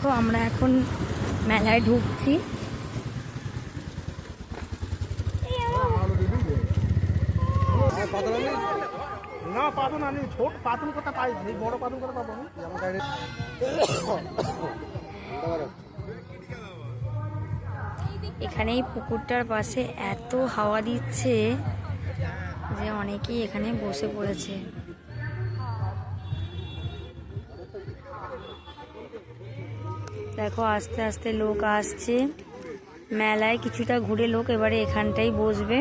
তো আমরা এখন মেলায় ঢুকছি। না পাতুন আনি ছোট পাতুন কথা পাই বড় পাতুন কথা পাবো আমি এখানে এই পুকুরটার পাশে এত হাওয়া দিচ্ছে যে অনেকেই এখানে বসে পড়েছে। দেখো আস্তে আস্তে লোক আসছে। মেলায় কিছুটা ঘুরে লোক এবারে এখানটাই বসবে।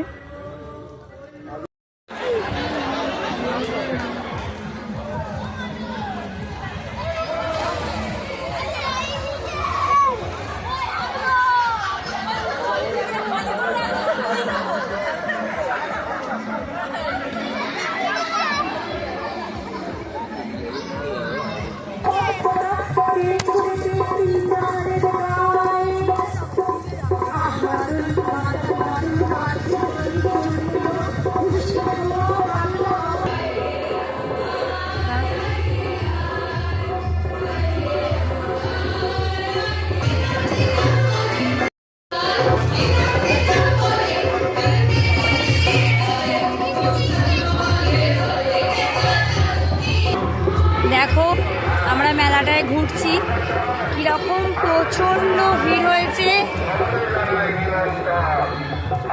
কীরকম প্রচণ্ড ভিড় হয়েছে।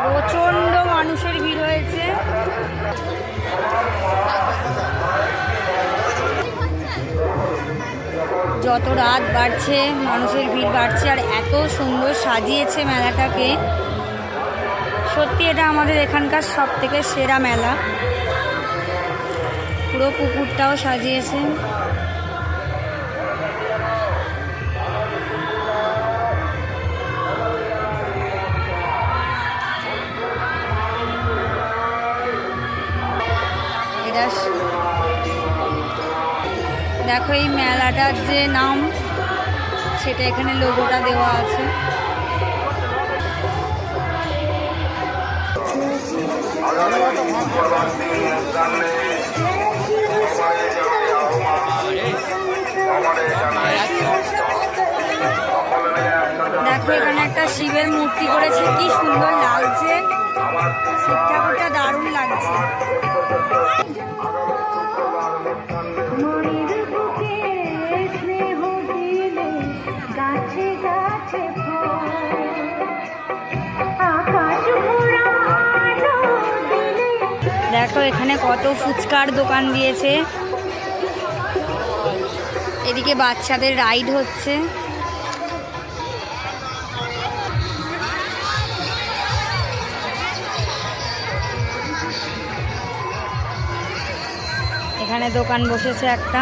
প্রচণ্ড মানুষের ভিড় হয়েছে। যত রাত বাড়ছে, মানুষের ভিড় বাড়ছে, আর এত সুন্দর সাজিয়েছে মেলাটাকে। সত্যি এটা আমাদের এখানকার সব থেকে সেরা মেলা। পুরো পুকুরটাও সাজিয়েছে এটা স- দেখো এই মেলাটার যে নাম, সেটা এখানে লোগোটা দেওয়া আছে। দেখো এখানে একটা শিবের মূর্তি করেছে, কি সুন্দর লাগছে। শিব ঠাকুরটা দারুণ লাগছে। দেখো এখানে কত ফুচকার দোকান দিয়েছে। এদিকে বাচ্চাদের রাইড হচ্ছে। এখানে দোকান বসেছে একটা।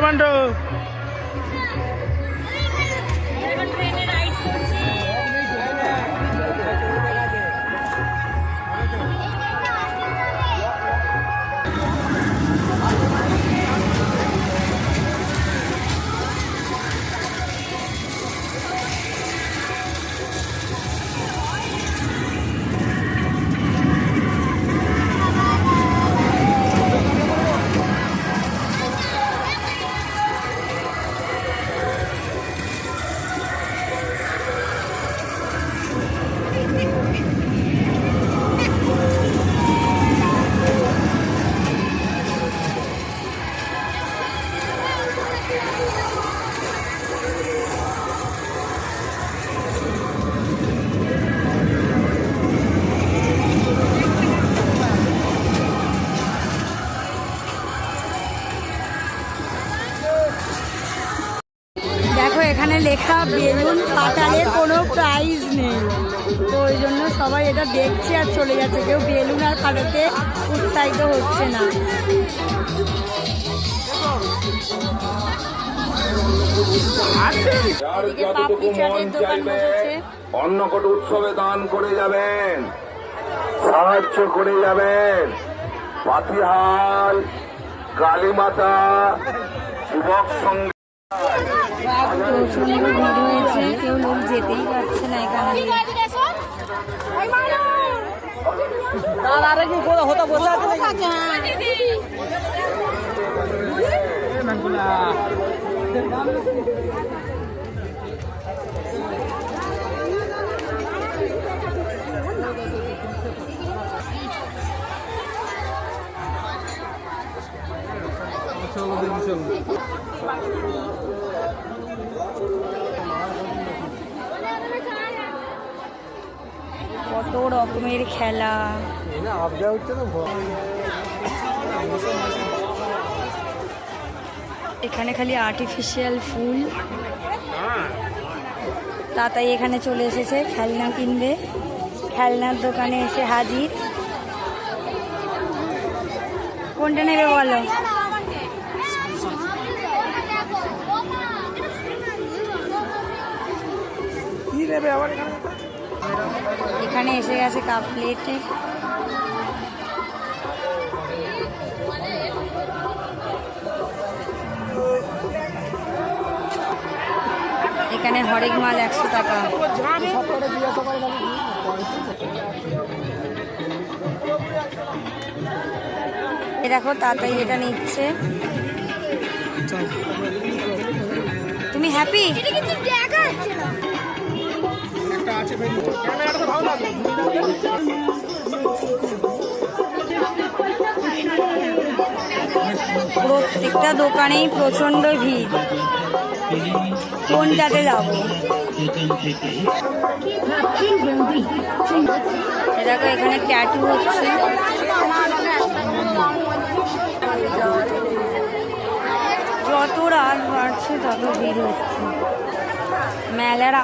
এই ফাটালে কোনো প্রাইজ নেই। তো ওই জন্য সবাই এটা দেখছে আর চলে যাচ্ছে কেউ বেলুন আর ফাটাতে উৎসাহিত হচ্ছে না। অন্য কত উৎসবে দান করে যাবেন। সাহায্য করে যাবেন। পাতিহাল কালীমাতা যুবক ভিড় হয়েছে কেউ লোক যেতেই পারছে না এখানে দিয়ে। কত রকমের খেলা। এখানে খালি আর্টিফিশিয়াল ফুল। তাতাই এখানে চলে এসেছে খেলনা কিনবে। খেলনার দোকানে এসে হাজির। কোনটা নেবে বলো? এখানে এসে গেছে কাপ প্লেটে। এখানে হরেক মাল একশো টাকা। দেখো, তাড়াতাড়ি এটা নিচ্ছে। তুমি হ্যাপি প্রত্যেকটা দোকানেই প্রচণ্ড ভিড়। কোনটাতে যাব? দেখো, এখানে ট্যাটু হচ্ছে। যত রাত বাড়ছে, তত ভিড় হচ্ছে। মেলার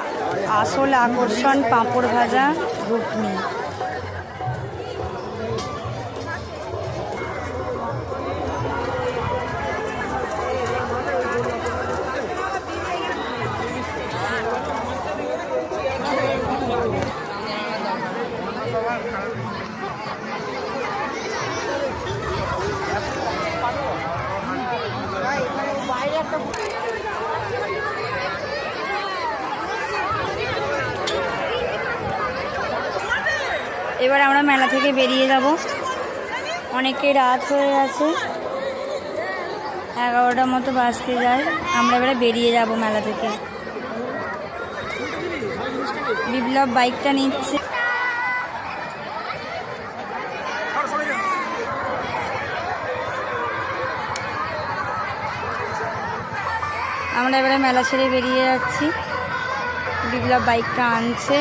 আসল আকর্ষণ পাঁপড় ভাজা ঘুগনি এবার আমরা মেলা থেকে বেরিয়ে যাব। অনেকে রাত হয়ে গেছে। এগারোটার মতো বাজতে যায়। আমরা এবারে বেরিয়ে যাব মেলা থেকে। বিপ্লব বাইকটা নিচ্ছে। আমরা এবারে মেলা ছেড়ে বেরিয়ে যাচ্ছি। বিপ্লব বাইকটা আনছে।